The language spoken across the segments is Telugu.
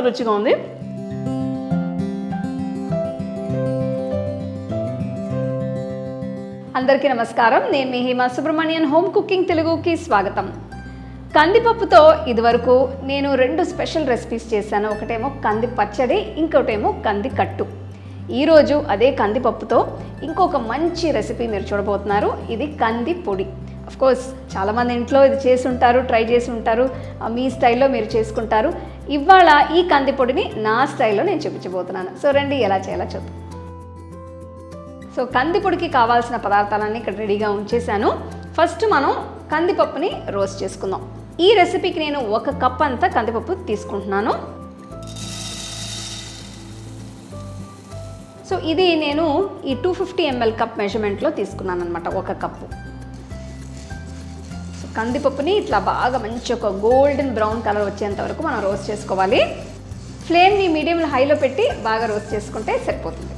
చాలా రుచిగా ఉంది. అందరికీ నమస్కారం. నేను మీ హిమా సుబ్రహ్మణ్యన్ హోమ్ కుకింగ్ తెలుగుకి స్వాగతం. కందిపప్పుతో ఇదివరకు నేను రెండు స్పెషల్ రెసిపీస్ చేశాను. ఒకటేమో కంది పచ్చడి ఇంకోటేమో కంది కట్టు. ఈరోజు అదే కందిపప్పుతో ఇంకొక మంచి రెసిపీ మీరు చూడబోతున్నారు. ఇది కంది పొడి. కోర్స్ చాలామంది ఇంట్లో ఇది చేసి ఉంటారు ట్రై చేసి ఉంటారు. మీ స్టైల్లో మీరు చేసుకుంటారు. ఇవాళ ఈ కందిపొడిని నా స్టైల్లో నేను చూపించబోతున్నాను. సో రండి ఎలా చేయాలో చూద్దాం. సో కందిపొడికి కావాల్సిన పదార్థాలన్నీ ఇక్కడ రెడీగా ఉంచేసాను ఫస్ట్ మనం కందిపప్పుని రోస్ట్ చేసుకుందాం. ఈ రెసిపీకి నేను ఒక కప్ అంతా కందిపప్పు తీసుకుంటున్నాను. సో ఇది నేను ఈ టూ ఫిఫ్టీ ఎంఎల్ కప్ మెజర్మెంట్లో తీసుకున్నాను అనమాట ఒక కప్పు. కందిపప్పుని ఇట్లా బాగా మంచి ఒక గోల్డెన్ బ్రౌన్ కలర్ వచ్చేంత వరకు మనం రోస్ట్ చేసుకోవాలి. ఫ్లేమ్ని మీడియం హైలో పెట్టి బాగా రోస్ట్ చేసుకుంటే సరిపోతుంది.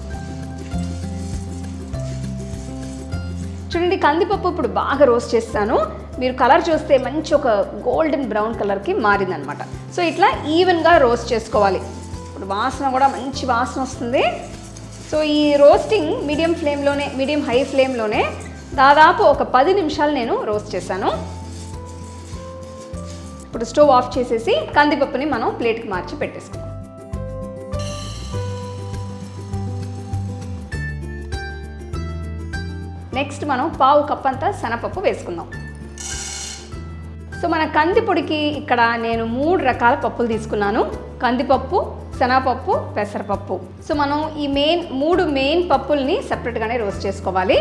చూడండి కందిపప్పు ఇప్పుడు బాగా రోస్ట్ చేస్తాను. మీరు కలర్ చూస్తే మంచి ఒక గోల్డెన్ బ్రౌన్ కలర్కి మారిందనమాట. సో ఇట్లా ఈవెన్గా రోస్ట్ చేసుకోవాలి. ఇప్పుడు వాసన కూడా మంచి వాసన వస్తుంది. సో ఈ రోస్టింగ్ మీడియం ఫ్లేమ్లోనే మీడియం హై ఫ్లేమ్లోనే దాదాపు ఒక పది నిమిషాలు నేను రోస్ట్ చేశాను. ఇప్పుడు స్టవ్ ఆఫ్ చేసేసి కందిపప్పుని మనం ప్లేట్కి మార్చి పెట్టేసుకుందాం. నెక్స్ట్ మనం పావు కప్ అంతా శనపప్పు వేసుకుందాం. సో మన కందిపొడికి ఇక్కడ నేను మూడు రకాల పప్పులు తీసుకున్నాను. కందిపప్పు శనగపప్పు పెసరపప్పు. సో మనం ఈ మెయిన్ మూడు మెయిన్ పప్పుల్ని సపరేట్గానే రోస్ట్ చేసుకోవాలి.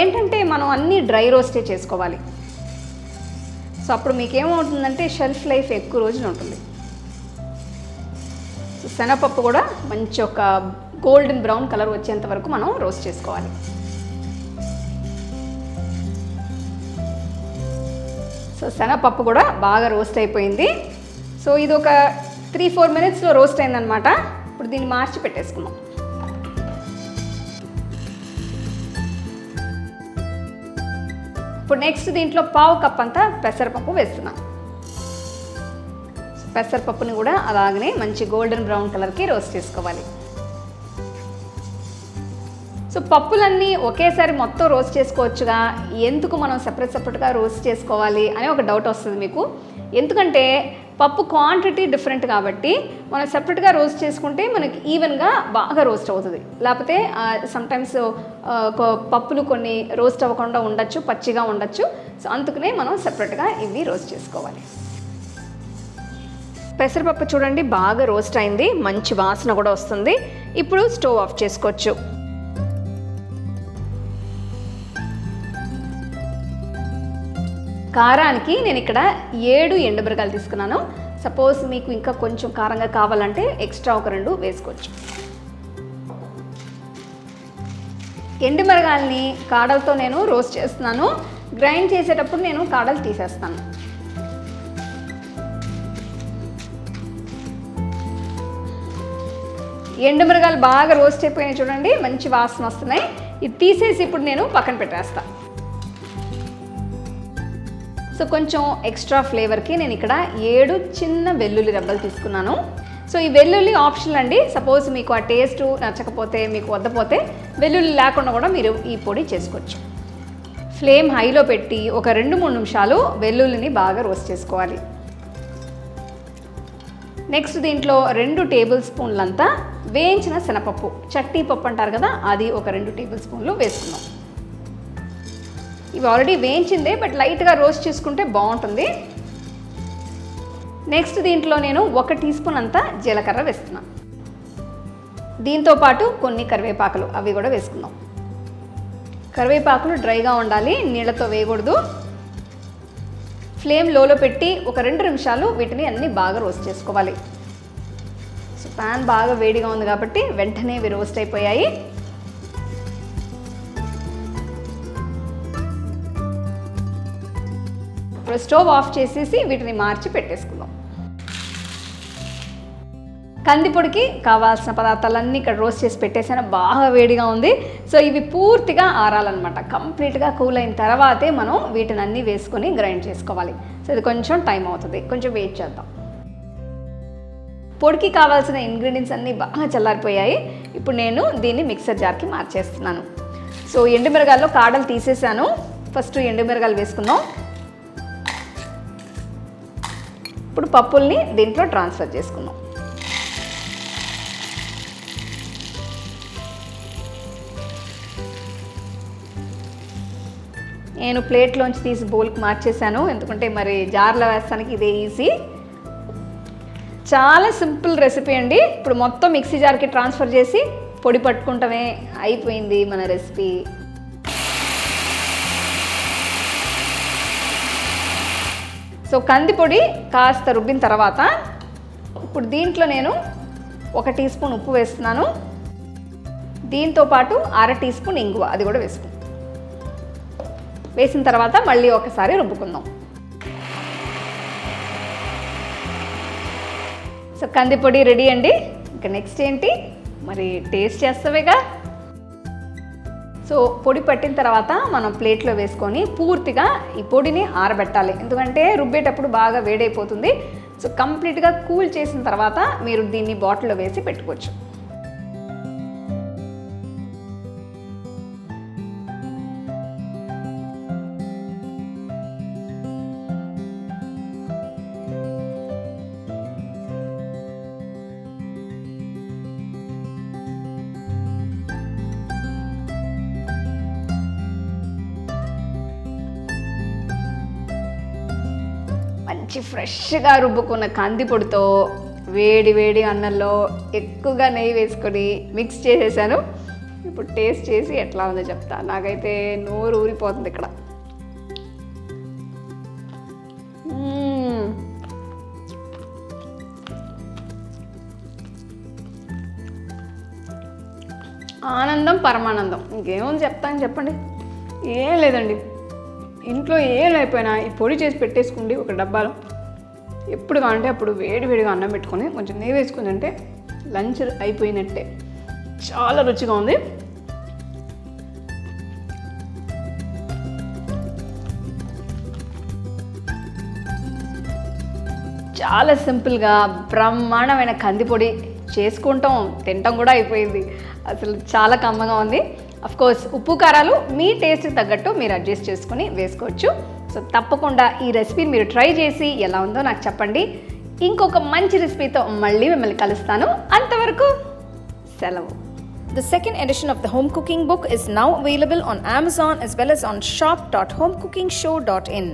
ఏంటంటే మనం అన్నీ డ్రై రోస్టే చేసుకోవాలి. సో అప్పుడు మీకు ఏమవుతుందంటే షెల్ఫ్ లైఫ్ ఎక్కువ రోజులు ఉంటుంది. సో శనగపప్పు కూడా మంచి ఒక గోల్డెన్ బ్రౌన్ కలర్ వచ్చేంత వరకు మనం రోస్ట్ చేసుకోవాలి. సో శనగపప్పు కూడా బాగా రోస్ట్ అయిపోయింది. సో ఇది ఒక త్రీ ఫోర్ మినిట్స్లో రోస్ట్ అయిందనమాట ఇప్పుడు దీన్ని మార్చి పెట్టేసుకున్నాం ఇప్పుడు నెక్స్ట్ దీంట్లో పావు కప్ అంతా పెసరపప్పు వేస్తున్నాం. పెసరపప్పుని కూడా అలాగనే మంచి గోల్డెన్ బ్రౌన్ కలర్కి రోస్ట్ చేసుకోవాలి. సో పప్పులన్నీ ఒకేసారి మొత్తం రోస్ట్ చేసుకోవచ్చుగా? ఎందుకు మనం సపరేట్ సపరేట్గా రోస్ట్ చేసుకోవాలి? అని ఒక డౌట్ వస్తుంది మీకు. ఎందుకంటే పప్పు క్వాంటిటీ డిఫరెంట్ కాబట్టి మనం సెపరేట్గా రోస్ట్ చేసుకుంటే మనకి ఈవెన్గా బాగా రోస్ట్ అవుతుంది. లేకపోతే సమ్టైమ్స్ పప్పులు కొన్ని రోస్ట్ అవ్వకుండా ఉండొచ్చు పచ్చిగా ఉండొచ్చు. సో అందుకనే మనం సెపరేట్గా ఇవి రోస్ట్ చేసుకోవాలి. పెసరపప్పు చూడండి బాగా రోస్ట్ అయింది. మంచి వాసన కూడా వస్తుంది. ఇప్పుడు స్టవ్ ఆఫ్ చేసుకోవచ్చు. కారానికి నేను ఇక్కడ ఏడు ఎండుమిరకాయలు తీసుకున్నాను. సపోజ్ మీకు ఇంకా కొంచెం కారంగా కావాలంటే ఎక్స్ట్రా ఒక రెండు వేసుకోవచ్చు. ఎండుమిరగాయలని కాడలతో నేను రోస్ట్ చేస్తున్నాను. గ్రైండ్ చేసేటప్పుడు నేను కాడలు తీసేస్తాను. ఎండుమిరగాయలు బాగా రోస్ట్ అయిపోయినాయి చూడండి మంచి వాసన వస్తున్నాయి. ఇది తీసేసి ఇప్పుడు నేను పక్కన పెట్టేస్తాను సో కొంచెం ఎక్స్ట్రా ఫ్లేవర్కి నేను ఇక్కడ ఏడు చిన్న వెల్లుల్లి రెబ్బలు తీసుకున్నాను. సో ఈ వెల్లుల్లి ఆప్షనల్ అండి సపోజ్ మీకు ఆ టేస్ట్ నచ్చకపోతే మీకు వద్దపోతే వెల్లుల్లి లేకుండా కూడా మీరు ఈ పొడి చేసుకోవచ్చు. ఫ్లేమ్ హైలో పెట్టి ఒక రెండు మూడు నిమిషాలు వెల్లుల్లిని బాగా రోస్ట్ చేసుకోవాలి. నెక్స్ట్ దీంట్లో రెండు టేబుల్ స్పూన్లంతా వేయించిన శనపప్పు చట్నీ పప్పు అంటారు కదా అది ఒక రెండు టేబుల్ స్పూన్లు వేసుకున్నాం ఇవి ఆల్రెడీ వేయించిందే బట్ లైట్గా రోస్ట్ చేసుకుంటే బాగుంటుంది. నెక్స్ట్ దీంట్లో నేను ఒక టీ స్పూన్ అంతా జీలకర్ర వేస్తున్నాను దీంతో పాటు కొన్ని కరివేపాకులు అవి కూడా వేసుకుందాం. కరివేపాకులు డ్రైగా ఉండాలి నీళ్ళతో వేయకూడదు. ఫ్లేమ్ లోలో పెట్టి ఒక రెండు నిమిషాలు వీటిని అన్నీ బాగా రోస్ట్ చేసుకోవాలి. సో ప్యాన్ బాగా వేడిగా ఉంది కాబట్టి వెంటనే ఇవి రోస్ట్ అయిపోయాయి. ఇప్పుడు స్టవ్ ఆఫ్ చేసేసి వీటిని మార్చి పెట్టేసుకుందాం. కందిపొడికి కావాల్సిన పదార్థాలన్నీ ఇక్కడ రోస్ట్ చేసి పెట్టేసాను బాగా వేడిగా ఉంది. సో ఇవి పూర్తిగా ఆరాలన్నమాట. కంప్లీట్గా కూల్ అయిన తర్వాతే మనం వీటిని అన్నీ వేసుకొని గ్రైండ్ చేసుకోవాలి. సో ఇది కొంచెం టైం అవుతుంది. కొంచెం వెయిట్ చేద్దాం. పొడికి కావాల్సిన ఇంగ్రీడియంట్స్ అన్నీ బాగా చల్లారిపోయాయి. ఇప్పుడు నేను దీన్ని మిక్సర్ జార్కి మార్చేస్తున్నాను. సో ఎండుమిరగాయల్లో కాడలు తీసేసాను ఫస్ట్ ఎండుమిరగాయలు వేసుకుందాం. ఇప్పుడు పప్పుల్ని దీంట్లో ట్రాన్స్ఫర్ చేసుకుందాం. నేను ప్లేట్లోంచి తీసి బౌల్కి మార్చేసాను ఎందుకంటే మరి జార్లో వేస్తానికి ఇదే ఈజీ. చాలా సింపుల్ రెసిపీ అండి. ఇప్పుడు మొత్తం మిక్సీ జార్కి ట్రాన్స్ఫర్ చేసి పొడి పట్టుకుంటమే అయిపోయింది మన రెసిపీ. సో కందిపొడి కాస్త రుబ్బిన తర్వాత ఇప్పుడు దీంట్లో నేను ఒక టీ స్పూన్ ఉప్పు వేస్తున్నాను. దీంతో పాటు అర టీ స్పూన్ ఇంగువ అది కూడా వేసుకుందాం వేసిన తర్వాత మళ్ళీ ఒకసారి రుబ్బుకుందాం. సో కందిపొడి రెడీ అండి. ఇంకా నెక్స్ట్ ఏంటి? మరి టేస్ట్ చేస్తావేగా? సో పొడి పట్టిన తర్వాత మనం ప్లేట్లో వేసుకొని పూర్తిగా ఈ పొడిని ఆరబెట్టాలి. ఎందుకంటే రుబ్బేటప్పుడు బాగా వేడైపోతుంది. సో కంప్లీట్గా కూల్ చేసిన తర్వాత మీరు దీన్ని బాటిల్లో వేసి పెట్టుకోవచ్చు. మంచి ఫ్రెష్గా రుబ్బుకున్న కందిపొడితో వేడి వేడి అన్నంలో ఎక్కువగా నెయ్యి వేసుకొని మిక్స్ చేసేసాను. ఇప్పుడు టేస్ట్ చేసి ఎట్లా ఉందో చెప్తా. నాకైతే నోరు ఊరిపోతుంది ఇక్కడ. ఆనందం పరమానందం. ఇంకేముంది చెప్తాను చెప్పండి. ఏం లేదండి. ఇంట్లో ఏం లేకపోయినా ఈ పొడి చేసి పెట్టేసుకోండి ఒక డబ్బాలో. ఎప్పుడు కావాలంటే అప్పుడు వేడి వేడిగా అన్నం పెట్టుకొని కొంచెం నెయ్యి వేసుకుని అంటే లంచ్ అయిపోయినట్టే. చాలా రుచిగా ఉంది. చాలా సింపుల్గా బ్రహ్మాండమైన కందిపొడి చేసుకుంటాం తినటం కూడా అయిపోయింది. అసలు చాలా కమ్మగా ఉంది. కోర్స్ ఉప్పు కారాలు మీ టేస్ట్కి తగ్గట్టు మీరు అడ్జస్ట్ చేసుకుని వేసుకోవచ్చు. సో తప్పకుండా ఈ రెసిపీని మీరు ట్రై చేసి ఎలా ఉందో నాకు చెప్పండి. ఇంకొక మంచి రెసిపీతో మళ్ళీ మిమ్మల్ని కలుస్తాను. అంతవరకు సెలవు. The second edition of the home cooking book is now available on Amazon as well as on shop.homecookingshow.in.